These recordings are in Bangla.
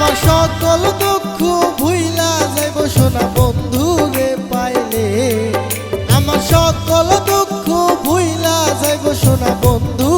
আমার সকল দুঃখ ভুইলা যাইব সোনা বন্ধু রে পাইলে। আমার সকল দুঃখ ভুইলা যাইব সোনা বন্ধু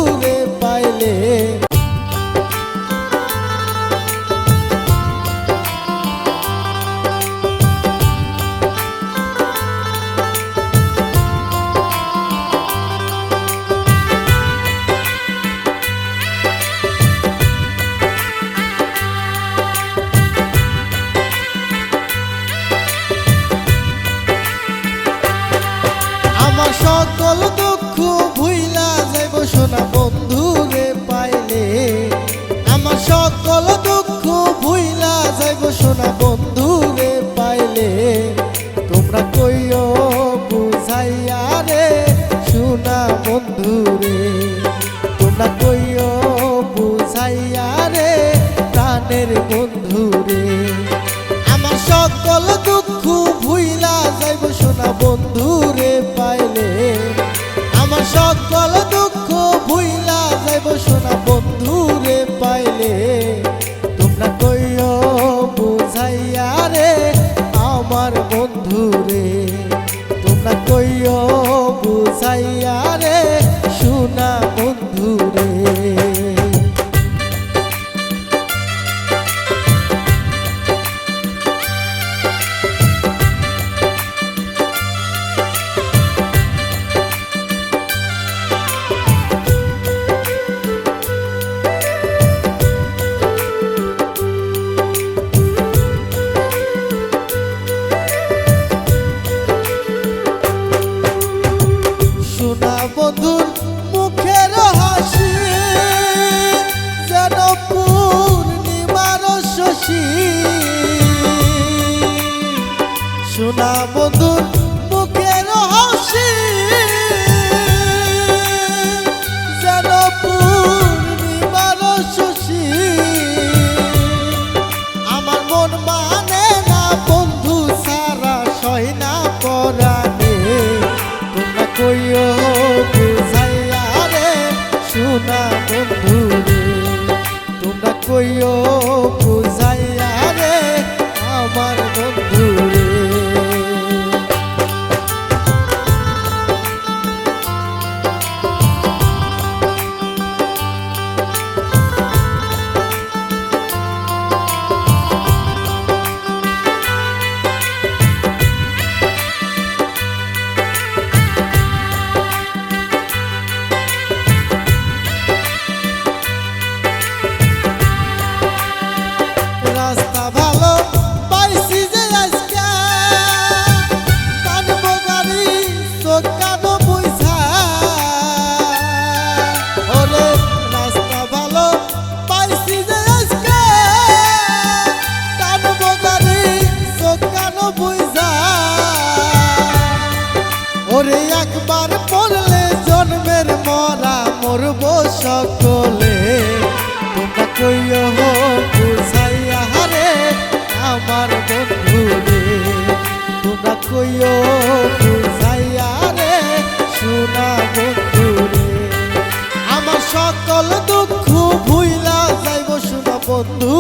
সকল দুঃখ সোনা বন্ধুর সকলে, তোমরা কইও বুঝাইয়া রে আমার বন্ধু রে তোমরা কইও বুঝাইয়া রে সোনা বন্ধু রে আমার সকল দুঃখ ভুইলা যাইব সোনা বন্ধু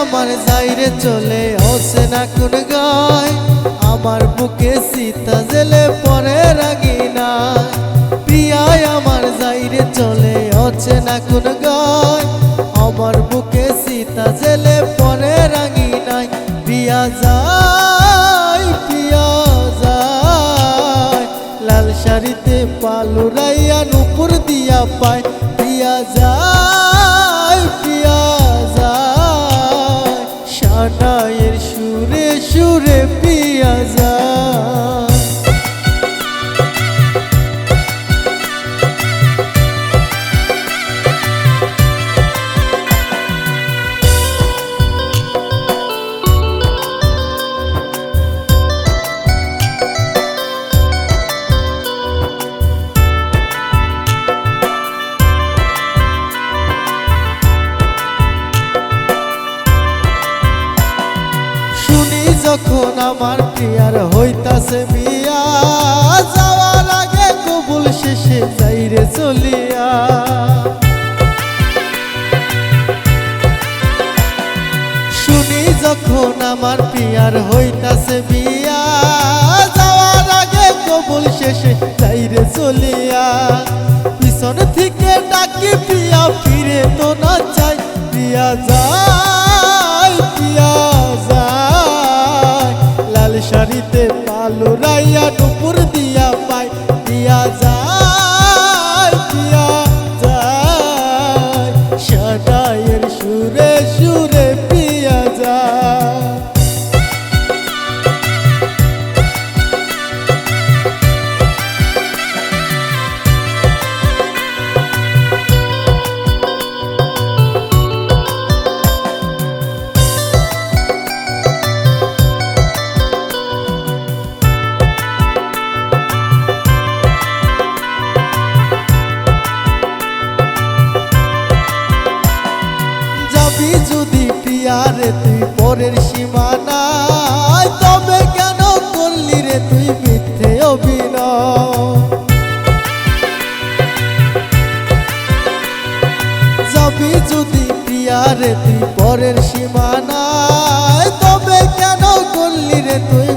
আমার যাইরে চলে হসে না কোন গায়। আমার বুকে সীতা জেলে পরে রাগি না। প্রিয়ায় আমার যাইরে চলে হচ্ছে না কোন গায়। আমার বুকে সীতা জেলে পরে রাগি নাই। প্রিয়া যায় প্রিয়া যায়। লাল শাড়িতে পালুরাইয়া নুপুর দিয়া পায়। প্রিয়া যায়। যাইরে চলিয়া। শুনি যখন আমার পিয়ার হইতাছে বিয়া, যাওয়ার আগে কবুল শেষে যাইরে চলিয়া। পিছন থেকে ডাকি পিয়া ফিরে তো না চাই, পিয়া যায় পরের সীমানা তবে কেন করলি রে তুই মিথ্যে অভিনয়? যাবি যদি পিয়ারে তুই পরের সীমানা তবে কেন করলি রে তুই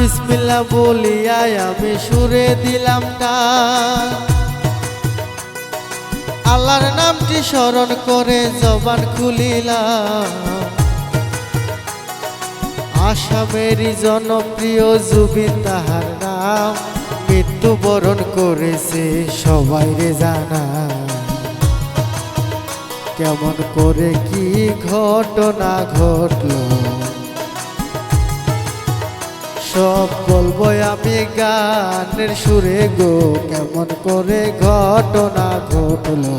বিসমিল্লা বলিয়াই আমি সুরে দিলাম না আল্লাহর নামটি স্মরণ করে জবান খুলিলাম। আসামেরই জনপ্রিয় জুবিন তাহার নাম, মৃত্যুবরণ করেছে সবাই রে জানা। কেমন করে কি ঘটনা ঘটলো? সব বলব আমি গানের সুরে গো কেমন করে ঘটনা ঘটলো?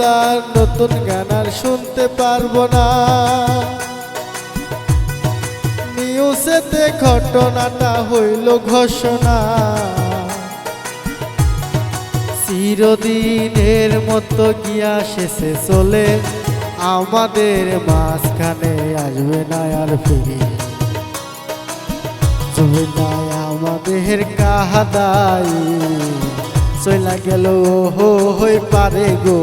জুবিনদার নতুন গান আর শুনতে পারব না। নিউজেতে ঘটনাটা হইল ঘোষণা। চিরদিনের মতো গিয়া শেষে চলে, আমাদের মাঝখানে আসবে না আর ফিরে। জুবিনায় আমাদের কাহাদাই, চইলা গেল হই পারে গো।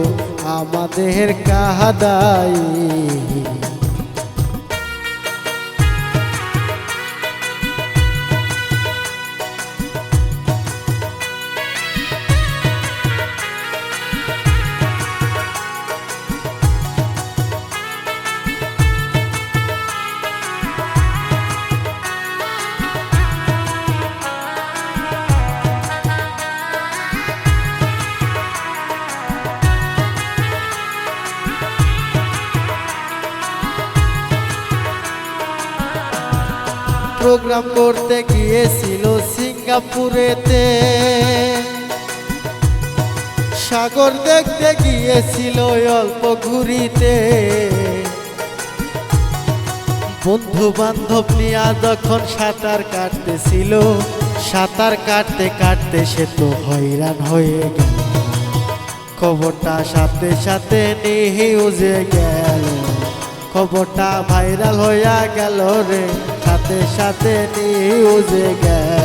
আমাদের কাহাদাই। প্রোগ্রাম করতে গিয়েছিল সিঙ্গাপুরেতে। সাগর দেখতে গিয়েছিল অল্প ঘুরিতে। বন্ধু বান্ধব নিয়া যখন সাঁতার কাটতেছিল, সাঁতার কাটতে কাটতে সে তো হয়রান হয়ে গেল। খবরটা সাথে সাথে নিউজে গেল। খবরটা ভাইরাল হইয়া গেল রে। সাথে সাথে নিউজে গেল।